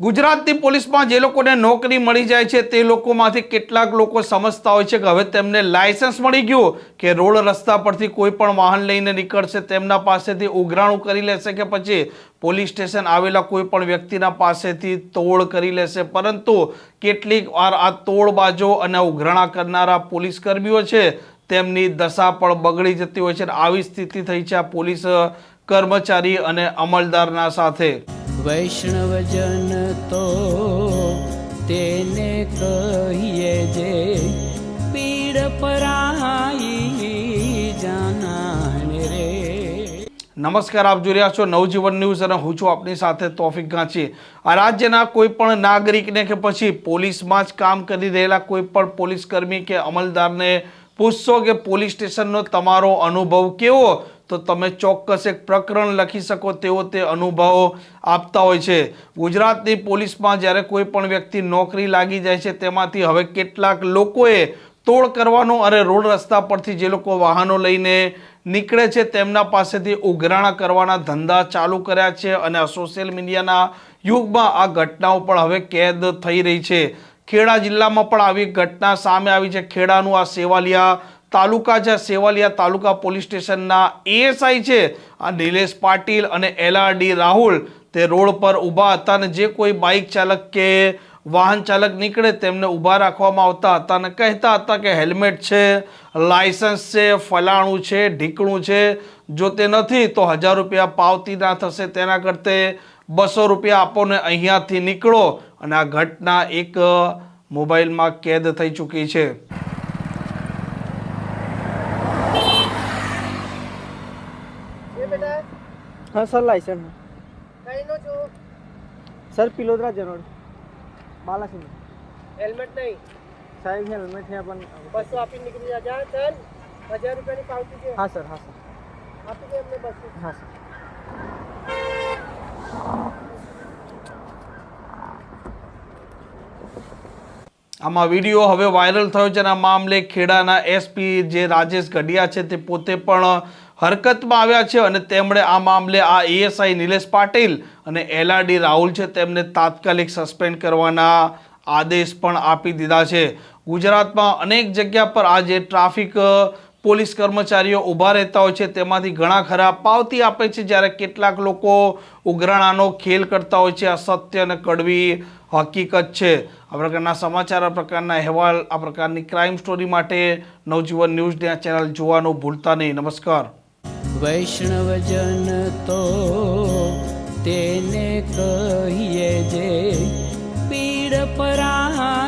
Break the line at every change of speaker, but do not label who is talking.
ગુજરાતની પોલીસમાં જે લોકોને નોકરી મળી જાય છે તે લોકોમાંથી કેટલાક લોકો સમજતા હોય છે કે હવે તેમને લાયસન્સ મળી ગયું કે રોડ રસ્તા પરથી કોઈ પણ વાહન લઈને નીકળશે, તેમના પાસેથી ઉઘરાણું કરી લેશે કે પછી પોલીસ સ્ટેશન આવેલા કોઈ પણ વ્યક્તિના પાસેથી તોડ કરી લેશે. પરંતુ કેટલીક વાર આ તોડબાજો અને ઉઘરાણા કરનારા પોલીસ કર્મીઓ છે, તેમની દશા પણ બગડી જતી હોય છે આવી સ્થિતિ થઈ છે આ પોલીસ કર્મચારી અને અમલદારના સાથે.
વૈષ્ણવજન તો તેને કહીએ જે પીડ પરાઈ જાનાને રે.
નમસ્કાર, આપ જોઈ રહ્યા છો નવજીવન ન્યૂઝ અને હું છું આપની સાથે તોફિક ગાંચી. આ રાજ્યના કોઈ પણ નાગરિકને કે પછી પોલીસમાં જ કામ કરી રહેલા કોઈ પણ પોલીસ કર્મી કે અમલદારને પૂછશો કે પોલીસ સ્ટેશનનો તમારો અનુભવ કેવો? તો તમે ચોક્કસ એક પ્રકરણ લખી શકો તેવો તે અનુભવો આપતા હોય છે. ગુજરાતની પોલીસમાં જ્યારે કોઈ પણ વ્યક્તિ નોકરી લાગી જાય છે, તેમાંથી હવે કેટલાક લોકોએ તોડ કરવાનો અને રોડ રસ્તા પરથી જે લોકો વાહનો લઈને નીકળે છે, તેમના પાસેથી ઉઘરાણા કરવાના ધંધા ચાલુ કર્યા છે અને સોશિયલ મીડિયાના યુગમાં આ ઘટનાઓ પણ હવે કેદ થઈ રહી છે. ખેડા જિલ્લામાં પણ આવી ઘટના સામે આવી છે. ખેડાનું આ સેવાલિયા તાલુકા છે. સેવાલિયા તાલુકા પોલીસ સ્ટેશનના એએસઆઈ છે. આ નિલેશ પાટીલ અને એલઆરડી રાહુલ તે રોડ પર ઊભા હતા અને જે કોઈ બાઇક ચાલક કે વાહન ચાલક નીકળે તેમને ઊભા રાખવામાં આવતા હતા અને કહેતા હતા કે હેલ્મેટ છે લાયસન્સ છે, ફલાણું છે, ઢીકણું છે. જો તે નથી તો હજાર રૂપિયા પાવતી ના થશે. તેના કરતે બસો રૂપિયા આપો ને અહીંયાથી નીકળો. અને આ ઘટના એક મોબાઈલમાં કેદ થઈ ચૂકી છે.
હા sir licence. Sir Pilodara Janod. Balasinh.
Helmet નહીં?
સાહેબ હેલ્મેટ છે પણ
બસો આપી નીકળી જા જા ચાલ. હજાર રૂપિયાની પાવતી છે.
હા સર હા સર.
આપી દે અમને બસો.
હા સર.
આમાં વીડિયો હવે વાયરલ થયો છે અને આ મામલે ખેડાના એસપી જે રાજેશ ગઢિયા છે તે પોતે પણ હરકતમાં આવ્યા છે અને તેમણે આ મામલે આ એએસઆઈ નિલેશ પાટીલ અને એલઆરડી રાહુલ છે તેમને તાત્કાલિક સસ્પેન્ડ કરવાના આદેશ પણ આપી દીધા છે. ગુજરાતમાં અનેક જગ્યા પર આજે ટ્રાફિક પોલીસ કર્મચારીઓ ઊભા રહેતા હોય છે, તેમાંથી ઘણા ખરા પાવતી આપે છે. જ્યારે કેટલાક લોકો ઉઘરાણાનો ખેલ કરતા હોય છે, આ સત્ય અને કડવી હકીકત છે. આ પ્રકારના સમાચાર, આ પ્રકારના અહેવાલ, આ પ્રકારની ક્રાઇમ સ્ટોરી માટે નવજીવન ન્યૂઝની આ ચેનલ જોવાનું ભૂલતા નહીં. નમસ્કાર.
વૈષ્ણવજન તો તેને કહીએ જે પીડ પરાઈ